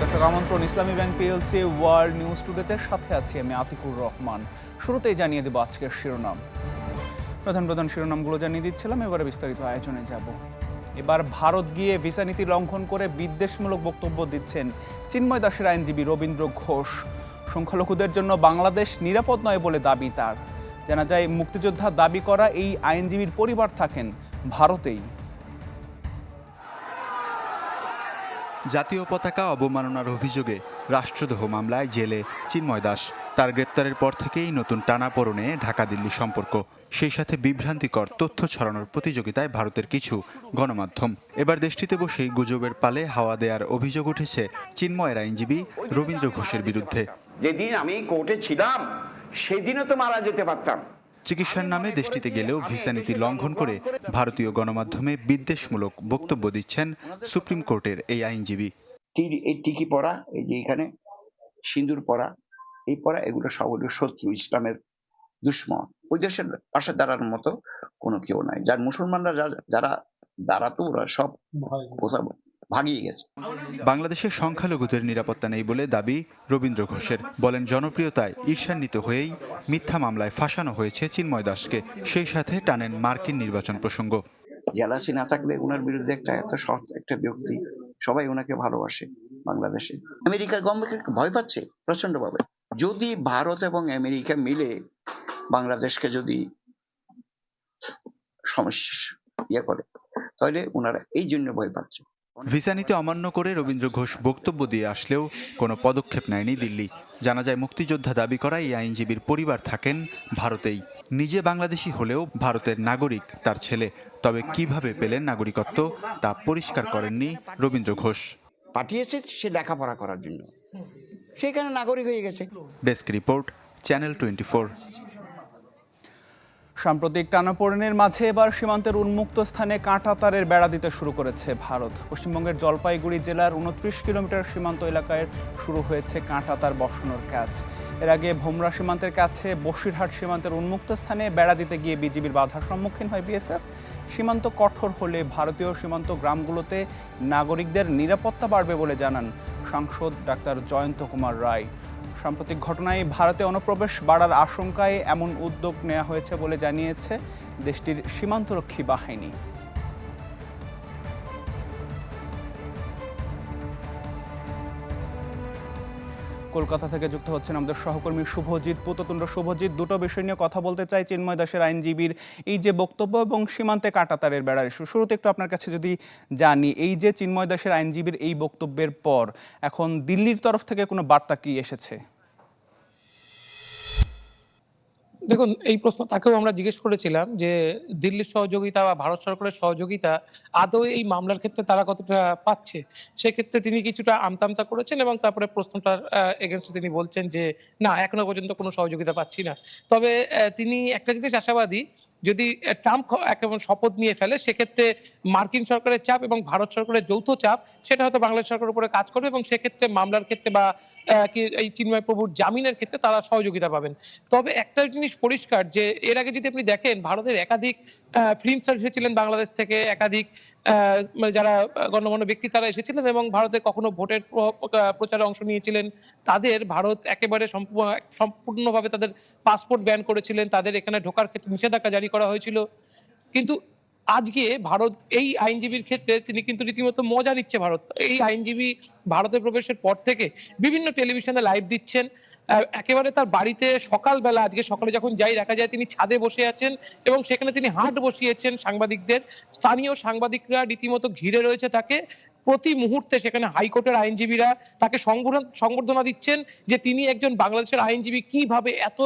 দর্শক, আমন্ত্রণ Islami Bank PLC World News টুডেতে সাথে আছি আমি আতিকুর রহমান। শুরুতেই জানিয়ে দেব আজকের শিরোনাম। প্রধান প্রধান শিরোনামগুলো জানিয়ে দিচ্ছিলাম, এবারে বিস্তারিত আয়োজনে যাব। এবার ভারত গিয়ে ভিসা নীতি লঙ্ঘন করে বিদ্বেষমূলক বক্তব্য দিচ্ছেন চিন্ময় দাসের আইনজীবী রবীন্দ্র ঘোষ। সংখ্যালঘুদের জন্য বাংলাদেশ নিরাপদ নয় বলে দাবি তার। জানা যায়, মুক্তিযোদ্ধা দাবি করা এই আইনজীবীর পরিবার থাকেন ভারতেই। জাতীয় পতাকা অবমাননার অভিযোগে রাষ্ট্রদ্রোহ মামলায় জেলে চিন্ময় দাস। তার গ্রেপ্তারের পর থেকেই নতুন টানাপোড়েনে ঢাকা দিল্লি সম্পর্ক। সেই সাথে বিভ্রান্তিকর তথ্য ছড়ানোর প্রতিযোগিতায় ভারতের কিছু গণমাধ্যম। এবার দেশটিতে বসেই গুজবের পালে হাওয়া দেওয়ার অভিযোগ উঠেছে চিন্ময়ের আইনজীবী রবীন্দ্র ঘোষের বিরুদ্ধে। যেদিন আমি কোর্টে ছিলাম, সেদিনও তো মারা যেতে পারতাম। চিকিৎসার নামে দেশটিতে গেলেও ভিসা নীতি লঙ্ঘন করে ভারতীয় গণমাধ্যমে বিদ্বেষমূলক বক্তব্য দিচ্ছেন সুপ্রিম কোর্টের এই আইনজীবী। এই টিকি পরা এই যে এখানে সিঁদুর পরা এই পরা এগুলো সব হলো শত্রু ইসলামের দুশ্মন। ওই দেশের পাশে দাঁড়ানোর মতো কোনো কেউ নাই। যার মুসলমানরা যারা দাঁড়াতো ওরা সব কোথাও ভাগিয়ে গেছে। বাংলাদেশের সংখ্যালঘুদের নিরাপত্তা নেই বলে দাবি রবীন্দ্র ঘোষের। বলেন জনপ্রিয়তায় ঈর্ষান্বিত হয়েই মিথ্যা মামলায় ফাঁসানো হয়েছে চিন্ময় দাসকে। সেই সাথে টানেন মার্কিন নির্বাচন প্রসঙ্গ। জেলাসি না থাকলে ওনার বিরুদ্ধে একটা এত সৎ একটা ব্যক্তি সবাই ওনাকে ভালোবাসে বাংলাদেশে। আমেরিকার গভর্নমেন্ট ভয় পাচ্ছে প্রচণ্ড ভাবে যদি ভারত এবং আমেরিকা মিলে বাংলাদেশকে যদি সমস্যা ইয়ে করে তাহলে ওনারা এই জন্য ভয় পাচ্ছে। ভিসা নীতি অমান্য করে রবীন্দ্র ঘোষ বক্তব্য দিয়ে আসলেও কোনো পদক্ষেপ নেয়নি দিল্লি। জানা যায় মুক্তিযোদ্ধা দাবি করা এই আইনজীবীর পরিবার থাকেন ভারতেই। নিজে বাংলাদেশি হলেও ভারতের নাগরিক তার ছেলে। তবে কীভাবে পেলেন নাগরিকত্ব তা পরিষ্কার করেননি রবীন্দ্র ঘোষ। পাঠিয়েছে সে লেখাপড়া করার জন্য। সেখানে নাগরিক হয়ে গেছে। ডেস্ক রিপোর্ট চ্যানেল টোয়েন্টি সাম্প্রতিক টানাপোড়েনের মাঝে এবার সীমান্তের উন্মুক্ত স্থানে কাঁটাতারের বেড়া দিতে শুরু করেছে ভারত। পশ্চিমবঙ্গের জলপাইগুড়ি জেলার উনত্রিশ কিলোমিটার সীমান্ত এলাকায় শুরু হয়েছে কাঁটাতার বসানোর কাজ এর আগে ভোমরা সীমান্তের কাছে বসিরহাট সীমান্তের উন্মুক্ত স্থানে বেড়া দিতে গিয়ে বিজিবির বাধার সম্মুখীন হয় বিএসএফ। সীমান্ত কঠোর হলে ভারতীয় সীমান্ত গ্রামগুলোতে নাগরিকদের নিরাপত্তা বাড়বে বলে জানান সাংসদ ডাক্তার জয়ন্ত কুমার রায়। সাম্প্রতিক ঘটনায় ভারতে অনুপ্রবেশ বাড়ার আশঙ্কায় এমন উদ্যোগ নেওয়া হয়েছে বলে জানিয়েছে দেশটির সীমান্তরক্ষী বাহিনী। কলকাতা থেকে যুক্ত হচ্ছেন আমাদের সহকর্মী শুভজিৎ পুততুণ্ড শুভজিৎ, দুটো বিষয় নিয়ে কথা বলতে চাই। চিন্ময় দাসের আইনজীবীর এই যে বক্তব্য এবং সীমান্তে কাটাতারের বেড়ার ইস্যু শুরুতে একটু আপনার কাছে যদি জানি, এই যে চিন্ময় দাসের আইনজীবীর এই বক্তব্যের পর এখন দিল্লির তরফ থেকে কোনো বার্তা কি এসেছে? দেখুন, এই প্রশ্ন তাকেও আমরা জিজ্ঞেস করেছিলাম যে দিল্লির সহযোগিতা বা ভারত সরকারের সহযোগিতা আদৌ এই মামলার ক্ষেত্রে তারা কতটা পাচ্ছে? সেক্ষেত্রে তিনি কিছুটা আমতামতা করেছেন এবং তারপরে প্রশ্নটার এগেনস্টে তিনি বলছেন যে, না, এখনও পর্যন্ত কোনো সহযোগিতা পাচ্ছি না। তবে তিনি একটা জিনিস আশাবাদী, যদি ট্রাম্প একেবারে শপথ নিয়ে ফেলে, সেক্ষেত্রে মার্কিন সরকারের চাপ এবং ভারত সরকারের যৌথ চাপ, সেটা হয়তো বাংলাদেশ সরকারের উপরে কাজ করবে এবং সেক্ষেত্রে মামলার ক্ষেত্রে বা এই চিন্ময় প্রভুর জামিনের ক্ষেত্রে তারা সহযোগিতা পাবেন। তবে একটা জিনিস পরিষ্কার যে, এর আগে যদি আপনি দেখেন, ভারতের একাধিক ফিল্ম স্টার এসেছিলেন বাংলাদেশ থেকে, একাধিক মানে যারা গণ্যমান্য ব্যক্তি তারা এসেছিলেন এবং ভারতে কখনো ভোটের প্রচারে অংশ নিয়েছিলেন, তাদের ভারত একেবারে সম্পূর্ণ- সম্পূর্ণভাবে তাদের পাসপোর্ট ব্যান করেছিলেন, তাদের এখানে ঢোকার ক্ষেত্রে নিষেধাজ্ঞা জারি করা হয়েছিল। কিন্তু আজকে ভারত এই আইনজীবীর ক্ষেত্রে তিনি কিন্তু রীতিমতো মজা নিচ্ছে ভারত। এই আইনজীবী ভারতে প্রবেশের পর থেকে বিভিন্ন টেলিভিশনে লাইভ দিচ্ছেন। একেবারে তার বাড়িতে সকালবেলা, আজকে সকালে যখন যাই, দেখা যায় তিনি ছাদে বসে আছেন এবং সেখানে তিনি হাট বসিয়েছেন সাংবাদিকদের। স্থানীয় সাংবাদিকরা রীতিমতো ঘিরে রয়েছে তাকে। প্রতি মুহূর্তে সেখানে হাইকোর্টের আইনজীবীরা তাকে সংবর্ধনা দিচ্ছেন যে তিনি একজন বাংলাদেশের আইনজীবী। কীভাবে এত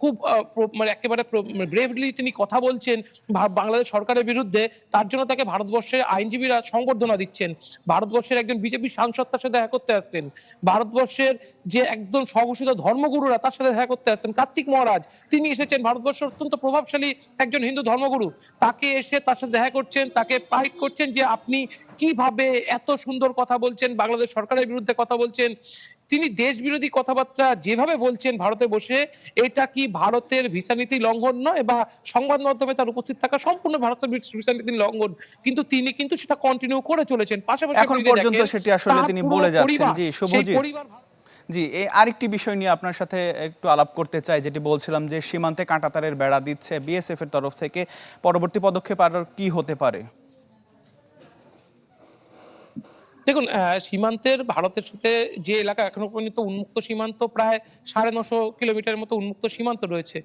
খুব আহ, প্র- মানে একেবারে ব্রেভলি তিনি কথা বলছেন বাংলাদেশ সরকারের বিরুদ্ধে তার জন্য তাকে ভারতবর্ষের আইনজীবীরা সংবর্ধনা দিচ্ছেন। ভারতবর্ষের একজন বিজেপি সাংসদ তার সাথে দেখা করতে আসছেন। ভারতবর্ষের যে একদম স্বঘোষিত ধর্মগুরুরা তার সাথে দেখা করতে আসছেন কার্তিক মহারাজ। তিনি এসেছেন ভারতবর্ষের অত্যন্ত প্রভাবশালী একজন হিন্দু ধর্মগুরু। তাকে এসে তার সাথে দেখা করছেন তাকে পাইট করছেন যে আপনি কীভাবে এত সুন্দর কথা বলছেন বাংলাদেশ সরকারের বিরুদ্ধে কথা বলছেন। তিনি দেশ বিরোধী কথাবার্তা যেভাবে বলছেন ভারতে বসে এটা কি ভারতের ভিসা নীতি লঙ্ঘন নয় বা সংবাদ মাধ্যমে তার উপস্থিত থাকা সম্পূর্ণ ভারতের ভিসা নীতি লঙ্ঘন কিন্তু তিনি কিন্তু সেটা কন্টিনিউ করে চলেছেন পাশাপাশি এখন পর্যন্ত সেটি আসলে তিনি বলে যাচ্ছেন। জি, শুভজিৎ। জি এই আরেকটি বিষয় নিয়ে আপনার সাথে একটু আলাপ করতে চাই যেটি বলছিলাম যে সীমান্তে কাঁটাতারের বেড়া দিচ্ছে বিএসএফ এর তরফ থেকে পরবর্তী পদক্ষেপ আর কি হতে পারে দেখুন সীমান্তের ভারতের সাথে যে এলাকা এখনও পর্যন্ত উন্মুক্ত সীমান্ত প্রায় সাড়ে নশো কিলোমিটার মতো উন্মুক্ত সীমান্ত রয়েছে,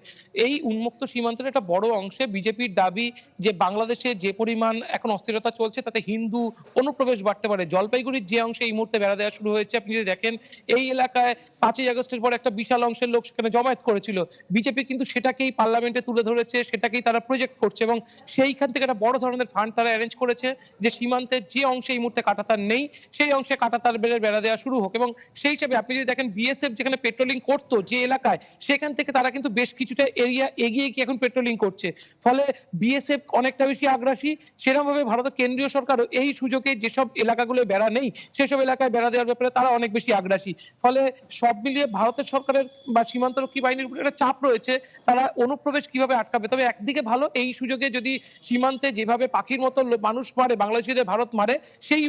এই উন্মুক্ত সীমান্তের একটা বড় অংশে বিজেপির দাবি যে বাংলাদেশে যে পরিমাণ এখন অস্থিরতা চলছে তাতে হিন্দু অনুপ্রবেশ বাড়তে পারে। জলপাইগুড়ির যে অংশে এই মুহূর্তে বেড়া দেওয়া শুরু হয়েছে, আপনি যদি দেখেন, এই এলাকায় পাঁচই আগস্টের পর একটা বিশাল অংশের লোক সেখানে জমায়েত করেছিল। বিজেপি কিন্তু সেটাকেই পার্লামেন্টে তুলে ধরেছে, সেটাকেই তারা প্রজেক্ট করছে এবং সেইখান থেকে একটা বড় ধরনের ফান্ড তারা অ্যারেঞ্জ করেছে যে সীমান্তের যে অংশে এই মুহূর্তে কাটাতার নেই। সেই অংশে কাটাতার বেড়ে বেড়া দেওয়া শুরু হোক। এবং সেই হিসাবে আপনি যদি দেখেন বিএসএফ যেখানে পেট্রোলিং করতো যে এলাকায়, সেখান থেকে তারা কিন্তু বেশ কিছুটা এরিয়া এগিয়ে গিয়ে এখন পেট্রোলিং করছে। ফলে বিএসএফ অনেকটা বেশি আগ্রাসী। সেরকম ভাবে ভারতের কেন্দ্রীয় সরকারও এই সুযোগে যেসব এলাকাগুলো বেড়া নেই, সেসব এলাকায় বেড়া দেওয়ার ব্যাপারে তারা অনেক বেশি আগ্রাসী। ফলে সব মিলিয়ে ভারতের সরকারের বা সীমান্তরক্ষী বাহিনীর উপর একটা চাপ রয়েছে। তারা অনুপ্রবেশ কীভাবে আটকাবে? তবে একদিকে ভালো, এই সুযোগে যদি সীমান্তে যেভাবে পাখির মতো মানুষ মারে, বাংলাদেশিদের ভারত মারে, সেই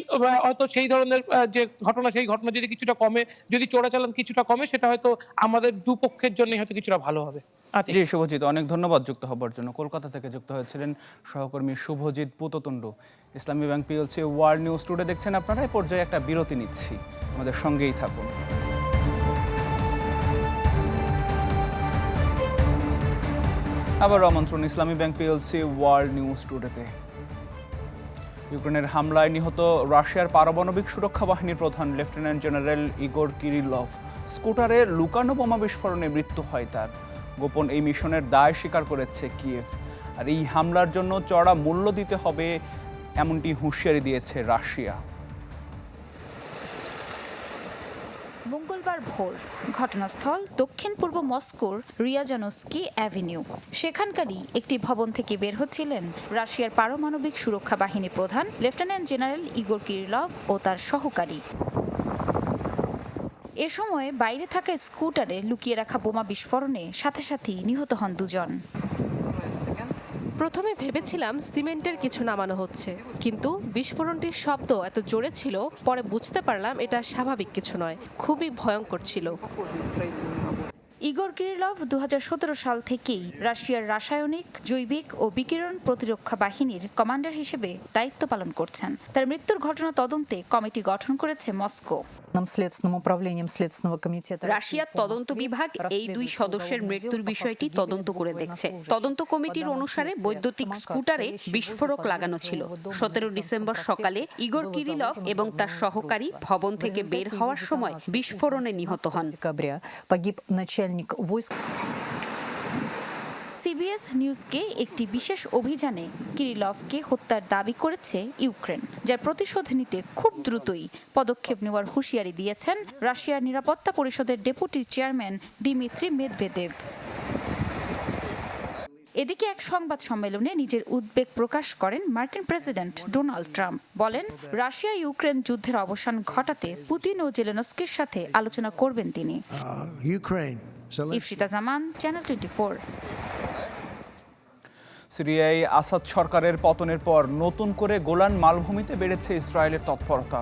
হয়তো সেই ধরনের যে ঘটনা, সেই ঘটনা যদি কিছুটা কমে, যদি চোরাচালান কিছুটা কমে, সেটা হয়তো আমাদের দুপক্ষের জন্য হয়তো কিছুটা ভালো হবে। আচ্ছা। জি, শুভজিৎ, অনেক ধন্যবাদ যুক্ত হবার জন্য। কলকাতা থেকে যুক্ত হয়েছিলেন সহকর্মী Subhajit Puttatunda Islami Bank PLC World News Today দেখছেন আপনারা। এই পর্যায়ে একটা বিরতি নিচ্ছি। আমাদের সঙ্গেই থাকুন। আবার আমন্ত্রণ Islami Bank PLC World News টুডেতে। ইউক্রেনের হামলায় নিহত রাশিয়ার পারমাণবিক সুরক্ষা বাহিনীর প্রধান লেফটেন্যান্ট জেনারেল ইগোর কিরিলভ। স্কুটারে লুকানো বোমা বিস্ফোরণে মৃত্যু হয় তার। গোপন এই মিশনের দায় স্বীকার করেছে কিয়েভ। আর এই হামলার জন্য চড়া মূল্য দিতে হবে, এমনটি হুঁশিয়ারি দিয়েছে রাশিয়া। মঙ্গলবার ভোর, ঘটনাস্থল দক্ষিণ পূর্ব মস্কোর রিয়াজানস্কি অ্যাভিনিউ। সেখানকারই একটি ভবন থেকে বের হচ্ছিলেন রাশিয়ার পারমাণবিক সুরক্ষা বাহিনী প্রধান, লেফটেন্যান্ট জেনারেল ইগোর কিরিলভ ও তার সহকারী। এ সময় বাইরে থাকা স্কুটারে লুকিয়ে রাখা বোমা বিস্ফোরণে সাথে সাথেই নিহত হন দুজন। প্রথমে ভেবেছিলাম সিমেন্টের কিছু নামানো হচ্ছে, কিন্তু বিস্ফোরণটির শব্দ এত জোরে ছিল, পরে বুঝতে পারলাম এটা স্বাভাবিক কিছু নয়, খুবই ভয়ঙ্কর ছিল। ইগোর কিরিলভ দু সাল থেকেই রাশিয়ার রাসায়নিক, জৈবিক ও বিকিরণ প্রতিরক্ষা বাহিনীর কমান্ডার হিসেবে দায়িত্ব পালন করছেন। তার মৃত্যুর ঘটনা তদন্তে কমিটি গঠন করেছে মস্কো। রাশিয়ার তদন্ত বিভাগ এই দুই সদস্যের মৃত্যুর বিষয়টি তদন্ত করে দেখছে তদন্ত কমিটির অনুসারে বৈদ্যুতিক স্কুটারে বিস্ফোরক লাগানো ছিল সতেরো ডিসেম্বর সকালে ইগর কিরিলভ এবং তার সহকারী ভবন থেকে বের হওয়ার সময় বিস্ফোরণে নিহত হন সিবিএস নিউজকে একটি বিশেষ অভিযানে কিরিলভকে হত্যার দাবি করেছে ইউক্রেন যার প্রতিশোধ নিতে খুব দ্রুতই পদক্ষেপ নেওয়ার হুঁশিয়ারি দিয়েছেন রাশিয়ার নিরাপত্তা পরিষদের ডেপুটি চেয়ারম্যান দিমিত্রি মেদভেদেব এদিকে এক সংবাদ সম্মেলনে নিজের উদ্বেগ প্রকাশ করেন মার্কিন প্রেসিডেন্ট ডোনাল্ড ট্রাম্প বলেন রাশিয়া ইউক্রেন যুদ্ধের অবসান ঘটাতে পুতিন ও জেলেনস্কির সাথে আলোচনা করবেন তিনি. Zelensky. Ifsita Zaman channel twenty সিরিয়ায় আসাদ সরকারের পতনের পর নতুন করে গোলান মালভূমিতে বেড়েছে ইসরায়েলের তৎপরতা।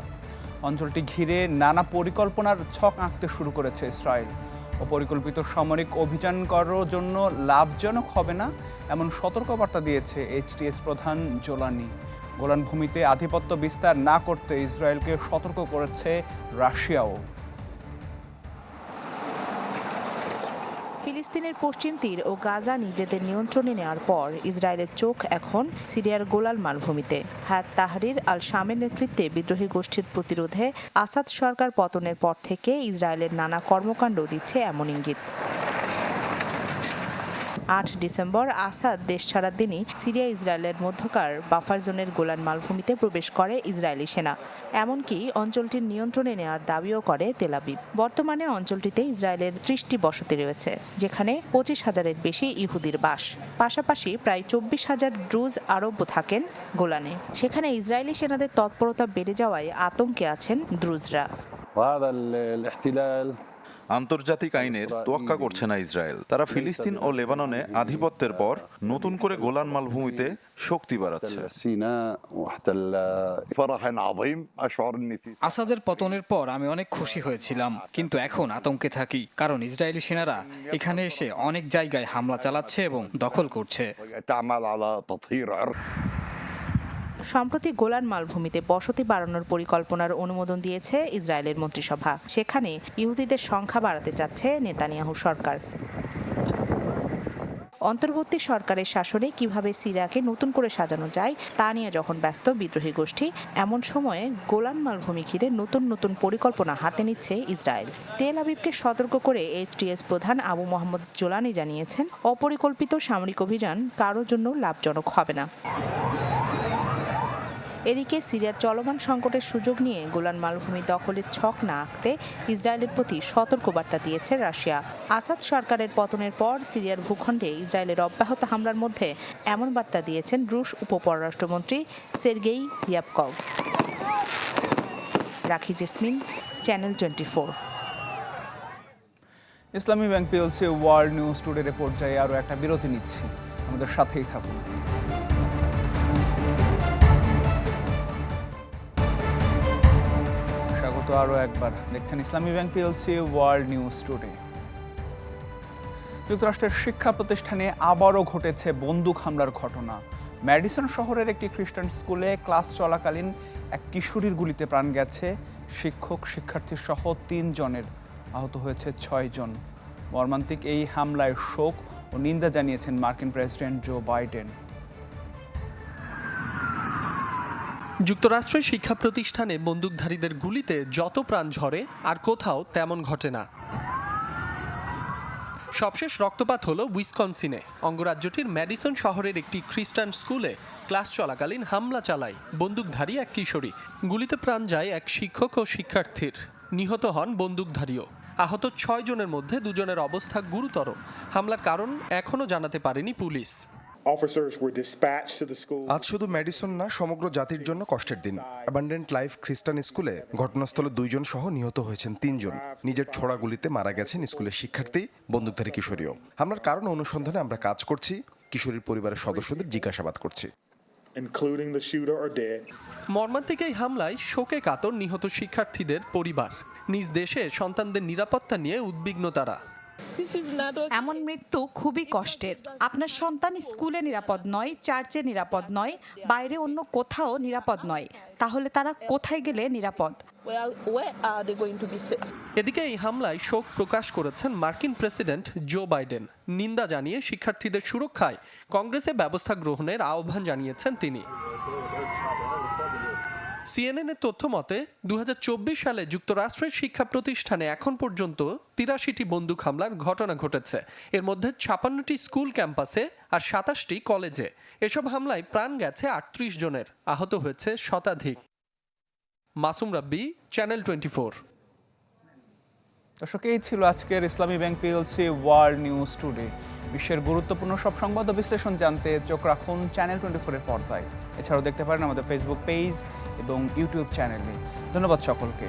অঞ্চলটি ঘিরে নানা পরিকল্পনার ছক আঁকতে শুরু করেছে ইসরায়েল। অপরিকল্পিত সামরিক অভিযান করার জন্য লাভজনক হবে না এমন সতর্কবার্তা দিয়েছে এইচটিএস প্রধান জোলানি। গোলান ভূমিতে আধিপত্য বিস্তার না করতে ইসরায়েলকে সতর্ক করেছে রাশিয়াও। ফিলিস্তিনের পশ্চিম তীর ও গাজা নিজেদের নিয়ন্ত্রণে নেওয়ার পর ইসরায়েলের চোখ এখন সিরিয়ার গোলাল মালভূমিতে। হায়াত তাহরির আল শামের নেতৃত্বে বিদ্রোহী গোষ্ঠীর প্রতিরোধে আসাদ সরকার পতনের পর থেকে ইসরায়েলের নানা কর্মকাণ্ড দিচ্ছে এমন ইঙ্গিত। আট ডিসেম্বর আসাদ দেশ ছাড়ার দিনই সিরিয়া, ইসরায়েলের মধ্যকার বাফার জোনের গোলান মালভূমিতে প্রবেশ করে ইসরায়েলি সেনা। এমনকি অঞ্চলটির নিয়ন্ত্রণে নেওয়ার দাবিও করে তেলাবিব বর্তমানে অঞ্চলটিতে ইসরায়েলের ত্রিশটি বসতি রয়েছে, যেখানে পঁচিশ হাজারের বেশি ইহুদির বাস। পাশাপাশি প্রায় চব্বিশ হাজার ড্রুজ আরব থাকেন গোলানে। সেখানে ইসরায়েলি সেনাদের তৎপরতা বেড়ে যাওয়ায় আতঙ্কে আছেন দ্রুজরা আন্তর্জাতিক আইনের তোয়াক্কা করছে না ইসরায়েল। তারা ফিলিস্তিন ও লেবাননে আধিপত্যের পর নতুন করে গোলান মালভূমিতে শক্তি বাড়াচ্ছে। আসাদের পতনের পর আমি অনেক খুশি হয়েছিলাম, কিন্তু এখন আতঙ্কে থাকি, কারণ ইসরায়েলি সেনারা এখানে এসে অনেক জায়গায় হামলা চালাচ্ছে এবং দখল করছে। সম্প্রতি গোলান মালভূমিতে বসতি বাড়ানোর পরিকল্পনার অনুমোদন দিয়েছে ইসরায়েলের মন্ত্রিসভা। সেখানে ইহুদিদের সংখ্যা বাড়াতে চাচ্ছে নেতানিয়াহু সরকার। অন্তর্বর্তী সরকারের শাসনে কীভাবে সিরিয়াকে নতুন করে সাজানো যায়, তা নিয়ে যখন ব্যস্ত বিদ্রোহী গোষ্ঠী, এমন সময়ে গোলান মালভূমি ঘিরে নতুন নতুন পরিকল্পনা হাতে নিচ্ছে ইসরায়েল। তেল আবিবকে সতর্ক করে এইচটিএস প্রধান আবু মোহাম্মদ জোলানি জানিয়েছেন, অপরিকল্পিত সামরিক অভিযান কারোর জন্য লাভজনক হবে না। এদিকে সিরিয়ার চলমান সংকটের সুযোগ নিয়ে গোলান মালভূমি দখলের ছক না আঁকতে ইসরায়েলের প্রতি সতর্কবার্তা দিয়েছে রাশিয়া। আসাদ সরকারের পতনের পর সিরিয়ার ভূখণ্ডে ইসরায়েলের অব্যাহত হামলার মধ্যে এমন বার্তা দিয়েছেন রুশ উপপররাষ্ট্রমন্ত্রী Sergei Ryabkov Rakhi Jasmine, channel twenty Islami Bank PLC World News Today পর্যায়ে আরও একটা বিরতি নিচ্ছি। আমাদের সাথেই থাকুন। আরও একবার দেখছেন Islami Bank PLC, World News Today. যুক্তরাষ্ট্রের শিক্ষা প্রতিষ্ঠানে আবারও ঘটেছে বন্দুক হামলার ঘটনা। ম্যাডিসন শহরের একটি খ্রিস্টান স্কুলে ক্লাস চলাকালীন এক কিশোরীর গুলিতে প্রাণ গেছে। শিক্ষক, শিক্ষার্থী সহ তিনজনের আহত হয়েছে ছয়জন মর্মান্তিক এই হামলায় শোক ও নিন্দা জানিয়েছেন মার্কিন প্রেসিডেন্ট জো বাইডেন। যুক্তরাষ্ট্রের শিক্ষা প্রতিষ্ঠানে বন্দুকধারীদের গুলিতে যত প্রাণ ঝরে, আর কোথাও তেমন ঘটে না। সবশেষ রক্তপাত হলো উইসকনসিনে। অঙ্গরাজ্যটির ম্যাডিসন শহরের একটি খ্রিস্টান স্কুলে ক্লাস চলাকালীন হামলা চালায় বন্দুকধারী এক কিশোরী। গুলিতে প্রাণ যায় এক শিক্ষক ও শিক্ষার্থীর। নিহত হন বন্দুকধারীও। আহত ছয় জনের মধ্যে দুজনের অবস্থা গুরুতর। হামলার কারণ এখনও জানাতে পারেনি পুলিশ। আজ শুধু ম্যাডিসন না সমগ্র জাতির জন্য কষ্টের দিন। অ্যাবান্ডেন্ট লাইফ খ্রিস্টান স্কুলে ঘটনাস্থলে দুইজন সহ নিহত হয়েছেন তিনজন। নিজের ছোড়া গুলিতে মারা গেছেন স্কুলের শিক্ষার্থী বন্দুকধারী কিশোরীও। হামলার কারণ অনুসন্ধানে আমরা কাজ করছি কিশোরীর পরিবারের সদস্যদের জিজ্ঞাসাবাদ করছি। মর্মান্তিক এই হামলায় শোকে কাতর নিহত শিক্ষার্থীদের পরিবার। নিজ দেশে সন্তানদের নিরাপত্তা নিয়ে উদ্বিগ্ন তারা। এমন মৃত্যু খুবই কষ্টের। আপনার সন্তান স্কুলে নিরাপদ নয় চার্চে নিরাপদ নয় বাইরে অন্য কোথাও নিরাপদ নয়। তাহলে তারা কোথায় গেলে নিরাপদ? এদিকে এই হামলায় শোক প্রকাশ করেছেন মার্কিন প্রেসিডেন্ট জো বাইডেন। নিন্দা জানিয়ে শিক্ষার্থীদের সুরক্ষায় কংগ্রেসে ব্যবস্থা গ্রহণের আহ্বান জানিয়েছেন তিনি। সিএনএনের তথ্য মতে দু হাজার চব্বিশ সালে যুক্তরাষ্ট্রের শিক্ষা প্রতিষ্ঠানে এখন পর্যন্ত তিরাশিটি বন্দুক হামলার ঘটনা ঘটেছে। এর মধ্যে ছাপান্নটি স্কুল ক্যাম্পাসে আর সাতাশটি কলেজে। এসব হামলায় প্রাণ গেছে আটত্রিশ জনের। আহত হয়েছে শতাধিক। মাসুম রাব্বি, চ্যানেল টোয়েন্টি দর্শক, এই ছিল আজকের Islami Bank PLC World News Today. বিশ্বের গুরুত্বপূর্ণ সব সংবাদ ও বিশ্লেষণ জানতে চোখ রাখুন চ্যানেল টোয়েন্টি ফোরের পর্দায়। এছাড়াও দেখতে পারেন আমাদের ফেসবুক পেজ এবং ইউটিউব চ্যানেলে। ধন্যবাদ সকলকে।